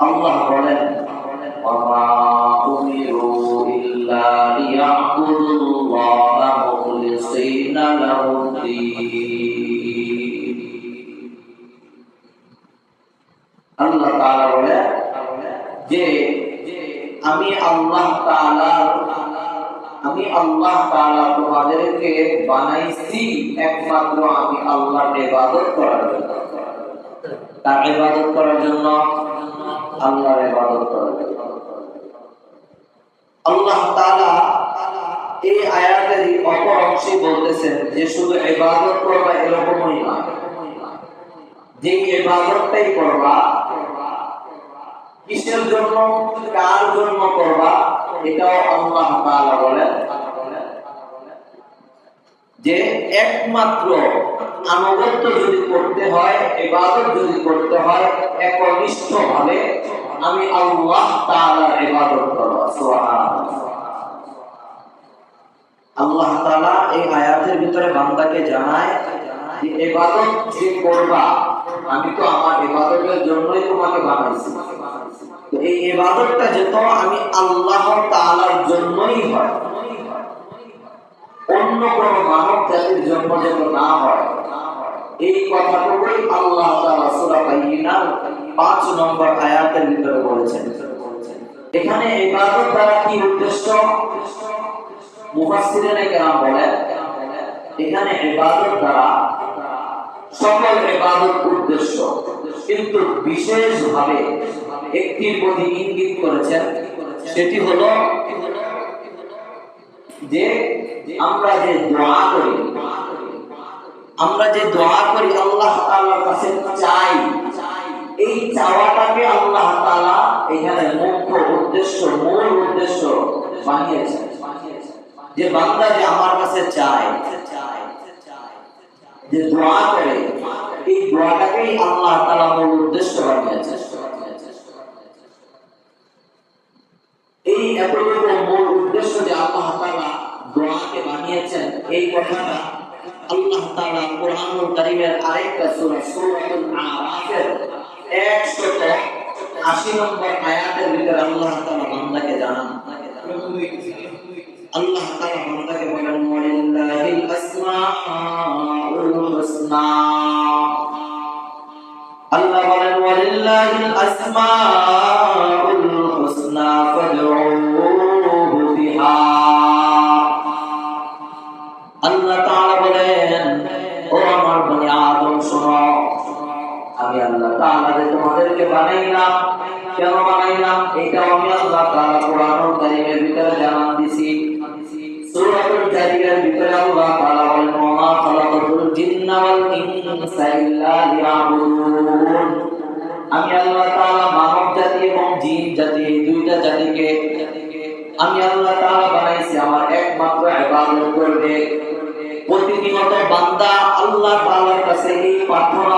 আল্লাহ বলেন وما أمروا إلا ليعبدوا الله مخلصين له الدين আল্লাহ তাআলা বলে যে আমি আল্লাহ তাআলার আমি আল্লাহ তাআলা তোমাদেরকে বানাইছি একমাত্র আমি আল্লাহর ইবাদত করার জন্য তার ইবাদত করার জন্য আল্লাহর আল্লাহ তাআলা এই আয়াতের অপর অংশে বলতেছেন যে শুধু ইবাদত করবা এরকমই নয় যে ইবাদতটাই করবা, কিসের জন্য, কার জন্য করবা, এটাও আল্লাহ তাআলা বলেন। যে একমাত্র আনুগত্য যদি করতে হয়, ইবাদত যদি করতে হয় একনিষ্ঠ ভাবে আমি আল্লাহ তাআলার ইবাদত করব। সুবহানাল্লাহ। আল্লাহ তাআলা এই আয়াতের ভিতরে বান্দাকে জানায় যে ইবাদত যে করবা, আমি তো আমার ইবাদতের জন্যই তোমাকে বানাইছি। এই ইবাদতটা যেত আমি আল্লাহ তাআলার জন্যই হয়। অন্য কোন মানব জাতির জন্ম যেন না হয়। এই কথাটুকুই আল্লাহ 5 নম্বর আয়াতের ভিতরে বলেছেন। এখানে ইবাদত দ্বারা কি উদ্দেশ্য? বলেন, এখানে ইবাদত দ্বারা সকল ইবাদত উদ্দেশ্য। কিন্তু বিশেষভাবে একটির প্রতি ইঙ্গিত করেছেন, সেটি হলো যে আমরা যে দোয়া করি, আমরা যে দোয়া করি আল্লাহ তাআলার কাছে চাই, এই চাওয়াটাকে আল্লাহ তাআলা এখানে মুখ্য উদ্দেশ্য, মূল উদ্দেশ্য বানিয়েছেন যে বান্দা যে আমার কাছে চায়, যে দোয়া করে, এই দোয়াটাকেই আল্লাহ তাআলা মূল উদ্দেশ্য বানিয়েছেন এই মূল উদ্দেশ্য যে আল্লাহ দোয়াকে বানিয়েছেন, এই কথাটা আল্লাহ তাআলা কোরআনুল কারীমের আরেকটা সূরা, সূরাতুল আরাফের 180 নম্বর আয়াতের ভিতরে আল্লাহ বান্দাকে জানান। আল্লাহ বান্দাকে বলেন, ওয়ালিল্লাহিল আসমাউল হুসনা। আল্লাহ বলেন, ওয়ালিল্লাহিল আসমাউল তোমাদেরকে বানাইলাম কেন বানাইলাম এটা আমি আল্লাহ তাআলা কোরআনুল কারীমের ভিতরে জানান দিছি। সূরাতুল জারিয়ার ভিতরে আল্লাহ তাআলা বলেন মা খালাকাতুল জিন্না ওয়াল ইনসা ইল্লা লিয়াবুদুন। আমি আল্লাহ তাআলা মানব জাতি এবং জিন জাতি, এই দুইটা জাতিকে আমি আল্লাহ তাআলা বানাইছি, আমার একমাত্র ইবাদত করবে। প্রতিনিয়ত বান্দা আল্লাহ তাআলার কাছে এই প্রার্থনা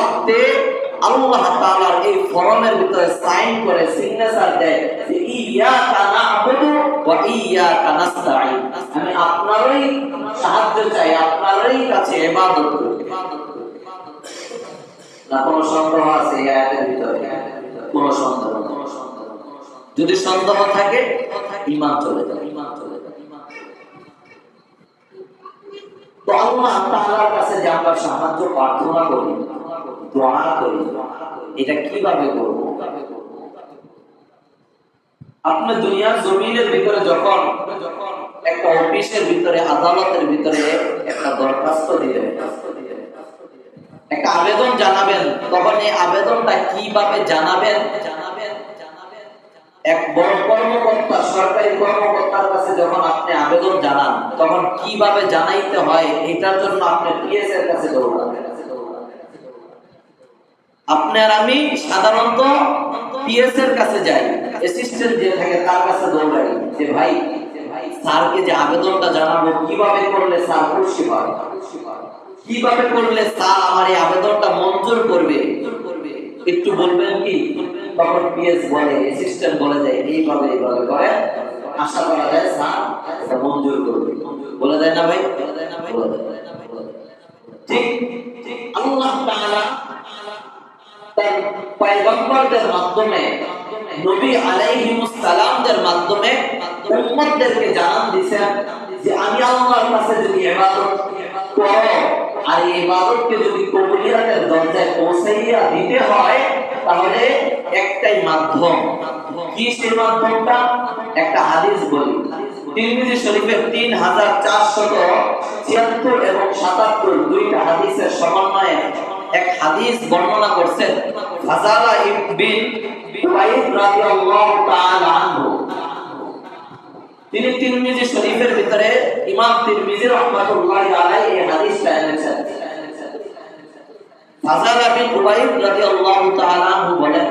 ওয়াক্তে আল্লাহ তাআলার এই ফরমের ভিতরে সাইন করে সিগনেচার দেয় যে ইয়াকা না'বুদু ওয়া ইয়াকা নাস্তাঈন আমি আপনারই সাহায্য চাই, আপনারই কাছে ইবাদত করি। না, কোনো সন্দেহ আছে এই আয়াতের ভিতরে? কোনো সন্দেহ। যদি সন্দেহ থাকে ইমান চলে যাবে ইমান চলে যাবে। তো আল্লাহ তাআলার কাছে যে আমরা সাহায্য প্রার্থনা করি দোয়া করি। এটা কীভাবে করব? আপনি দুনিয়ার জমিনের ভিতরে যখন একটা অফিসের ভিতরে, আদালতের ভিতরে একটা দরখাস্ত দিবেন, একটা আবেদন জানাবেন, তখন এই আবেদনটা কীভাবে জানাবেন? এক বড় কর্মকর্তা, সরকারি কর্মকর্তার কাছে যখন আপনি আবেদন জানান, তখন কীভাবে জানাইতে হয়? এটার জন্য আপনি পিএস এর কাছে দৌড়ান আপনার আমি সাধারণত পিএস এর কাছে যাই অ্যাসিস্ট্যান্ট যে থাকে তার কাছে দৌড়াই যে ভাই, স্যারকে যে আবেদনটা জানাব, কীভাবে করলে স্যার খুশি কীভাবে করলে স্যার আমার এই আবেদনটা মঞ্জুর করবে? একটু বলবেন কি? তখন পিএস বলে অ্যাসিস্ট্যান্ট বলে যায় এইভাবে এইভাবে করে আশা করা যায় স্যার মঞ্জুর করবে। বলে দেয় না ভাই? বলে দেয় না ভাই? ঠিক ঠিক। আল্লাহ তাআলা পয়গম্বরদের মাধ্যমে, নবী আলাইহিমুস সালামদের মাধ্যমে উম্মতদেরকে জানান দিয়েছেন যে আমি আল্লাহর কাছে যদি ইবাদত করো, আর ইবাদতকে যদি কবুলিয়াতের দরজায় পৌঁছাইয়া দিতে হয়, তাহলে একটাই মাধ্যম। কি সেই মাধ্যমটা? একটা হাদিস বলি। তিরমিজি শরীফের তিন হাজার চারশত ছিয়াত্তর এবং সাতাত্তর দুইটা হাদিসের সমন্বয়ে এক হাদিস বর্ণনা করছেন ফাজালা ইবন উবাইদ রাদিয়াল্লাহু তাআলা আনহু। তিনি তিরমিজি শরীফের ভিতরে ইমাম তিরমিজি রাহমাতুল্লাহি আলাইহি এই হাদিসটা এনেছেন ফাজালা বিন উবাইদ রাদিয়াল্লাহু তাআলা আনহু বলেন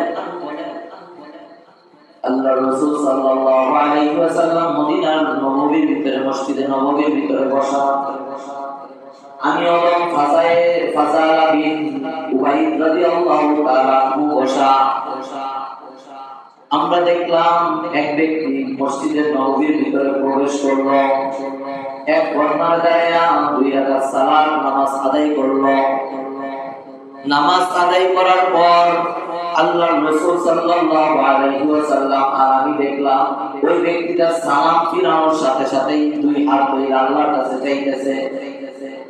আল্লাহ রাসূল সাল্লাল্লাহু আলাইহি ওয়াসাল্লাম মদিনার নববীর ভিতরে, মসজিদে নববীর ভিতরে বসা। আমি ওরকম ফাজায়ে, ফাজালা বিন উবাইদ রাদিয়াল্লাহু তাআলা বসা আমরা দেখলাম এক ব্যক্তি মসজিদের নববীর ভিতরে প্রবেশ করল। এক ঘটনার দাঁড়িয়ে দুই রাকাত সালাত নামাজ আদায় করল। নামাজ আদায় করার পর আল্লাহ রসুল সাল্লাল্লাহু আলাইহি ওয়াসাল্লাম আর আমি দেখলাম ওই ব্যক্তিটা সালাম ফিরানোর সাথে সাথেই দুই হাত ধরে আল্লাহর কাছে চাইতেছে।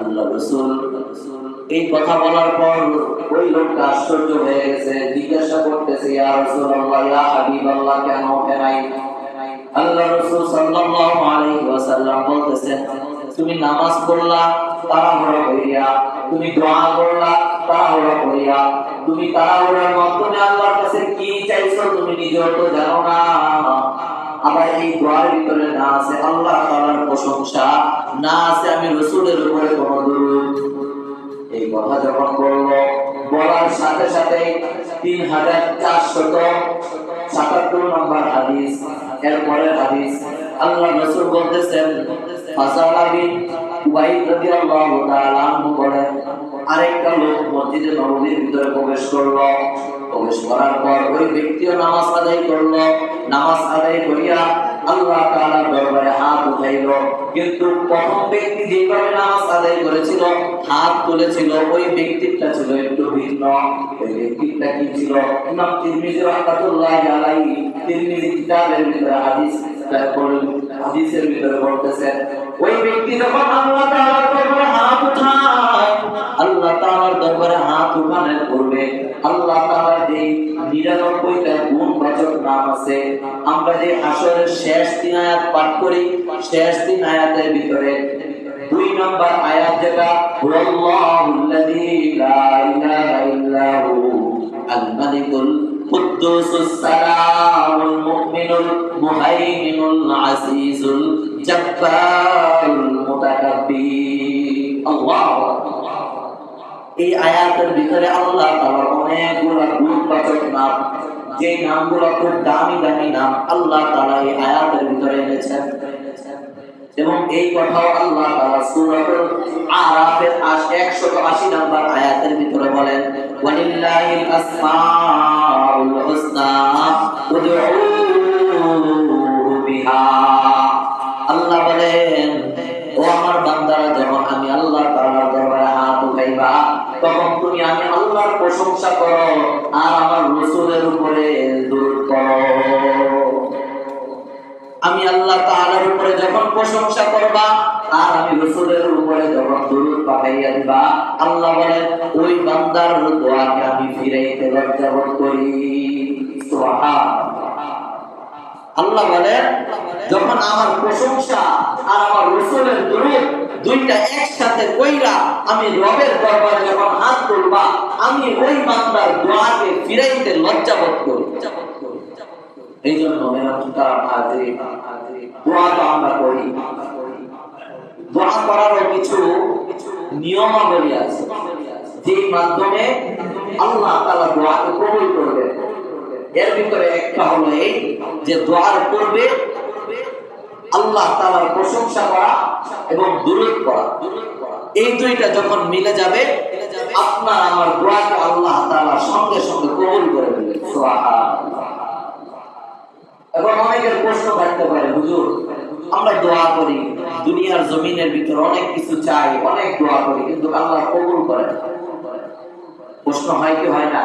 আল্লাহ এই কথা বলার পর ওই লোকটা আশ্চর্য হয়ে গেছে, জিজ্ঞাসা করতেছে হাবিবাল্লাহ, কেন নাই? আল্লাহ রাসূল সাল্লাল্লাহু আলাইহি বলতেছেন তুমি নামাজ পড়লা, তাড়াহুড়া করিয়া, তুমি দোয়া করলা, তাড়াহুড়া করিয়া, তুমি তাড়াহুড়ার মাধ্যমে আল্লাহর কাছে কি চাইছো তুমি নিজেও তো জানো না। আবার এই দোয়ার ভিতরে না আছে আল্লাহ তাআলার প্রশংসা, না আছে আমি রসুলের উপরে কোনো দুরূদ। এই কথা যখন বলল, বলার সাথে সাথে তিন হাজার চারশত সাতাত্তর নম্বর হাদিস, এরপরের হাদিস, আল্লাহ রসুল বলতেছেন আরেকটা লোক মসজিদে নববীর ভিতরে প্রবেশ করল। প্রবেশ করার পর ওই ব্যক্তিও নামাজ আদায় করল। নামাজ আদায় করিয়া আল্লাহ তাআলার দরবারে হাত উঠাইল। কিন্তু প্রথম ব্যক্তি যেভাবে নামাজ আদায় করেছিল, হাত তুলেছিল, ওই ব্যক্তিটা ছিল একটু ভিন্ন। ওই ব্যক্তিটা কি ছিল? ইমাম তিরমিজি রাহমাতুল্লাহি আলাইহি তিরমিজি কিতাবের ভিতরে হাদিস, হাদিসের ভিতরে বলতেছে ওই ব্যক্তি যখন আল্লাহ তাআলার দরবারে হাত উঠায়, আল্লাহ তাআলার দরবারে হাত উঠানোর পূর্বে আল্লাহ তাআলার যে 99টা গুণবাচক নাম আছে, আমরা যে আসরের শেষ তিন আয়াত পাঠ করি, শেষ তিন আয়াতের ভিতরে দুই নম্বর আয়াত যেটা হুয়াল্লাহুল্লাযী লা ইলাহা ইল্লা আল মালিকুল কুদ্দুসুস সালামুল মুমিনুল মুহাইমিনুল আজিজুল এই আয়াতের ভিতরে আল্লাহ তাআলার অনেকগুলো গুণবাচক নাম, যে নামগুলো খুব দামি দামি নাম আল্লাহ তাআলা এই আয়াতের ভিতরে এনেছেন। এবং এই কথাও আল্লাহ তাআলা সূরাতুল আরাফের 180 নম্বর আয়াতের ভিতরে বলেন, ওয়ালিল্লাহিল আসমাউল হুসনা উদউহু বিহা। আল্লাহ বলেন, ও আমার বান্দারা যখন আমি আল্লাহ তাআলার দরবারে হাত উঠাইবা। তখন তুমি আমি আল্লাহর প্রশংসা করো আর আমার রাসূলের উপরে দূর করো আমি আল্লাহ তাআলার উপরে যখন প্রশংসা করবা আর আমি রসুলের উপরে যখন দরুদ পাঠাইয়া দিবা, আল্লাহ বলেন, ওই বান্দার দোয়াকে আমি ফিরাইতে লজ্জাবোধ করি। সুবহানাল্লাহ। আল্লাহ বলেন যখন আমার প্রশংসা আর আমার রসুলের দরুদ দুইটা একসাথে কইরা আমি রবের দরবারে যখন হাত তুলবা, আমি ওই বান্দার দোয়াকে ফিরাইতে লজ্জাবোধ করি। এই জন্য দোয়া তো আমরা করি। দোয়া করারও কিছু নিয়মাবলী আছে। যে মাধ্যমে আল্লাহ তাআলা দোয়াকে কবুল করবে এর ভিতরে একটা হলো এই যে দোয়ার করবে আল্লাহ তাআলার প্রশংসা করা এবং দুরূদ করা। এই দুইটা যখন মিলে যাবে, আপনার আমার দোয়াকে আল্লাহ তাআলা সঙ্গে সঙ্গে কবুল করে সুবহানাল্লাহ। অনেকের প্রশ্ন থাকতে পারে, হুজুর, আমরা দোয়া করি, দুনিয়ার জমিনের ভিতরে অনেক কিছু চাই, অনেক দোয়া করি, কিন্তু আল্লাহ কবুল করে প্রশ্ন হয় কি হয় না?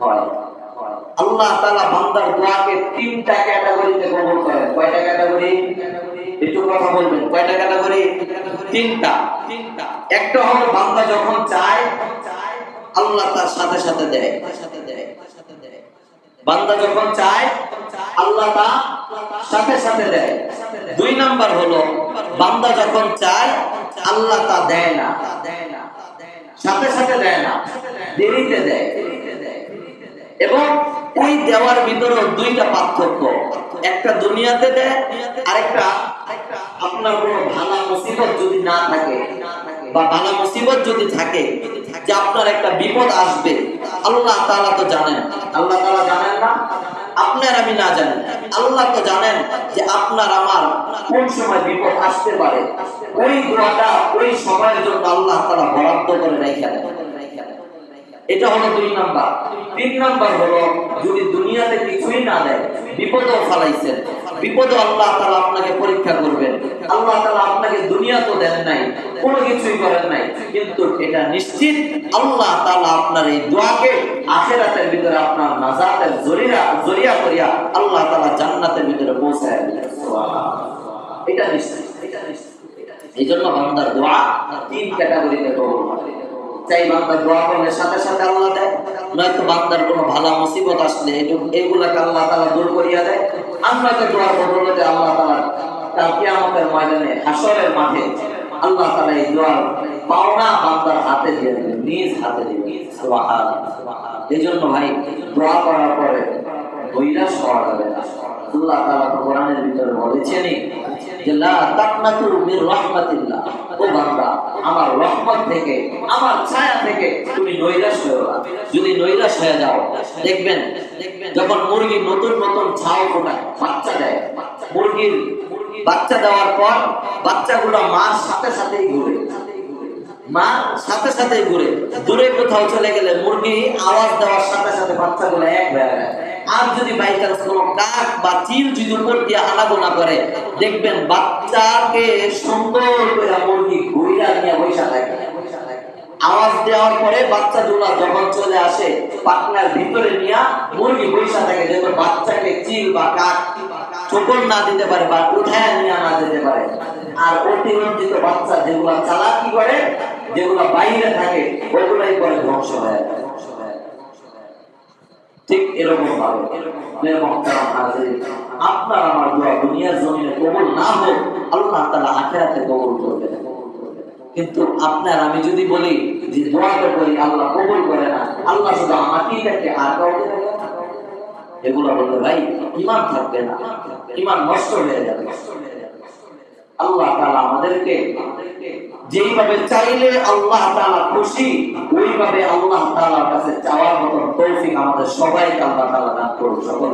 হয়। আল্লাহ তাআলা বান্দার দোয়াকে তিনটা ক্যাটাগরিতে কবুল করেন। কয়টা ক্যাটাগরি? একটু কথা বলবেন। কয়টা ক্যাটাগরি? তিনটা। তিনটা একটা হলো বান্দা যখন চায়, আল্লাহ তার সাথে সাথে দেয়। সাথে দেয় বান্দা যখন চায়, আল্লাহ তা সাথে সাথে দেয়। দুই নাম্বার হলো, বান্দা যখন চায়, আল্লাহ তা দেয় না। সাথে সাথে দেয় না। দেরিতে দেয়। এবং ওই দেওয়ার ভিতরে দুইটা পার্থক্য। একটা দুনিয়াতে দেয়, আরেকটা আপনার কোনো ভালা মুসিবত যদি না থাকে বা ভালা মুসিবত যদি থাকে যে আপনার একটা বিপদ আসবে, আল্লাহ তাআলা তো জানেন। আল্লাহ তাআলা জানেন না? আপনার আমি না জানি। আল্লাহ তো জানেন যে আপনার আমার কোন সময় বিপদ আসতে পারে। ওই দোয়াটা ওই সময়ের জন্য আল্লাহ তাআলা বরাদ্দ করে রেখে দেন। এটা হলো দুই নাম্বার। তিন নাম্বার হলো, যদি দুনিয়াতে কিছুই না দেয়, বিপদও ফালাইছেন। বিপদও আল্লাহ তাআলা আপনাকে পরীক্ষা করবেন। আল্লাহ তাআলা আপনাকে দুনিয়া তো দেন নাই, কোনো কিছুই করেন নাই। কিন্তু এটা নিশ্চিত আল্লাহ তাআলা আপনার এই দোয়াকে আখিরাতের ভিতরে আপনার নাজাতের জরিয়া জরিয়া করিয়া আল্লাহ তালা জান্নাতের ভিতরে পৌঁছায় এটা নিশ্চিত এটা নিশ্চিত। এই জন্য বান্দার দোয়া তিন ক্যাটাগরিতে কবুল হয় চাই বান্দার দোয়া করলে সাথে সাথে আল্লাহ দেয়। নয়তো বান্দার কোনো ভালো মুসিবত আসলে এগুলাকে আল্লাহ তাআলা দূর করিয়া দেয়। আমরা আল্লাহ তাআলা কাল কিয়ামতের ময়দানে হাসরের মাঠে আল্লাহ তাআলা এই দোয়ার পাওনা বান্দার হাতে নিজ হাতে এই জন্য ভাই, দোয়া করার পরে বইরাস হওয়া যাবে না যখন মুরগি নতুন নতুন ছাও ফোটায়, বাচ্চা দেয়। মুরগির বাচ্চা দেওয়ার পর বাচ্চাগুলো মার সাথে সাথেই ঘুরে। মা সাথে সাথে ঘুরে। দূরে কোথাও চলে গেলে মুরগি আওয়াজ দেওয়ার সাথে সাথে বাচ্চাগুলো এক হয়ে যায়। আর যদি বাই চান্স কোনো কাক বা চিল যদি উপর দিয়ে আনাগোনা করে, দেখবেন বাচ্চাকে সুন্দর করে মুরগি ঘুরিয়া নিয়ে বৈশা থাকে আওয়াজ দেওয়ার পরে বাচ্চা দুলা যখন চলে আসে, পাটনার ভিতরে নিয়ে মুরগি বৈশা থাকে যেহেতু বাচ্চাকে চিল বা কাক ঠোকর না দিতে পারে বা উঠায় নিয়ে না দিতে পারে আর অতিরঞ্জিত বাচ্চা যেগুলা চালাকি করে, যেগুলা বাইরে থাকে, ওগুলাই করে ধ্বংস হয়ে যায়। ঠিক এরকম ভাবে। আপনার আমার দোয়া দুনিয়ার জমিনে কবুল না হোক, আল্লাহ তাআলা আখিরাতে কবুল করবে কিন্তু আপনার আমি যদি বলি যে দোয়াটা করি, আল্লাহ কবুল করে না, আল্লাহ শুধু আমাকেই দেখে আর কাউকে এগুলো বলতে ভাই ইমান থাকবে না। ইমান নষ্ট হয়ে যাবে। আল্লাহ তালা আমাদেরকে যেইভাবে চাইলে আল্লাহ তালা খুশি, ওইভাবে আল্লাহ তালার কাছে চাওয়ার মতো তৌফিক আমাদের সবাইকে আল্লাহ তালা দান করুন সকলে